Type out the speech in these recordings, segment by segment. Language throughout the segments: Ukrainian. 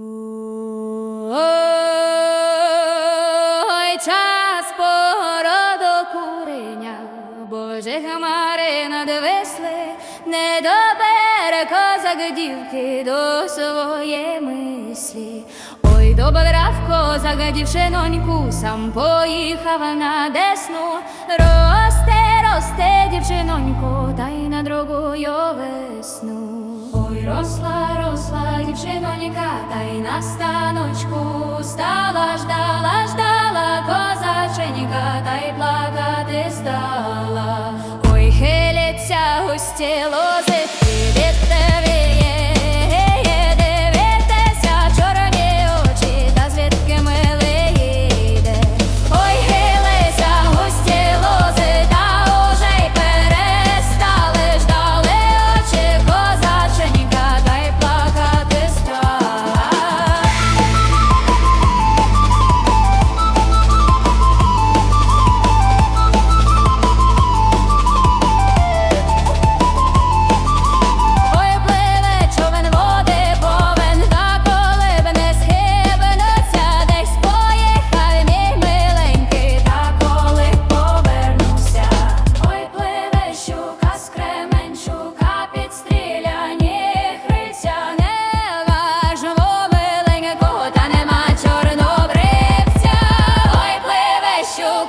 Ой, час породу куреня, Боже хмари надвисли, не добере козак дівки до своєї мислі. Ой, добрав козак дівчиноньку, сам поїхав на десну, росте, росте дівчинонько, та й на другую весну. Ой, росла, росла дівчинонька, та й на станочку стала, ждала, ждала козаченька, та й плакати стала. Ой, хиляться густі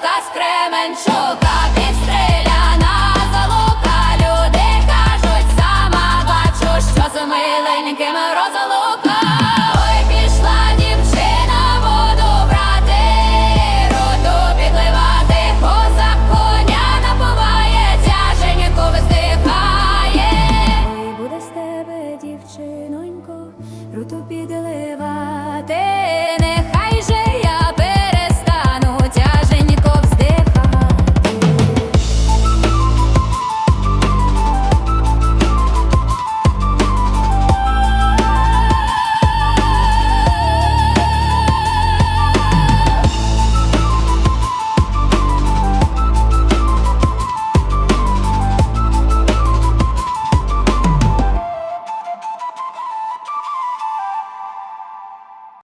з Кременчука, підстріляна залука, люди кажуть, сама бачу, що з миленьким розлука. Ой, пішла дівчина воду брати, роду підливати, поза коня напуває, тяженько вздихає. Ой, буде з тебе, дівчинонько, руту підливати,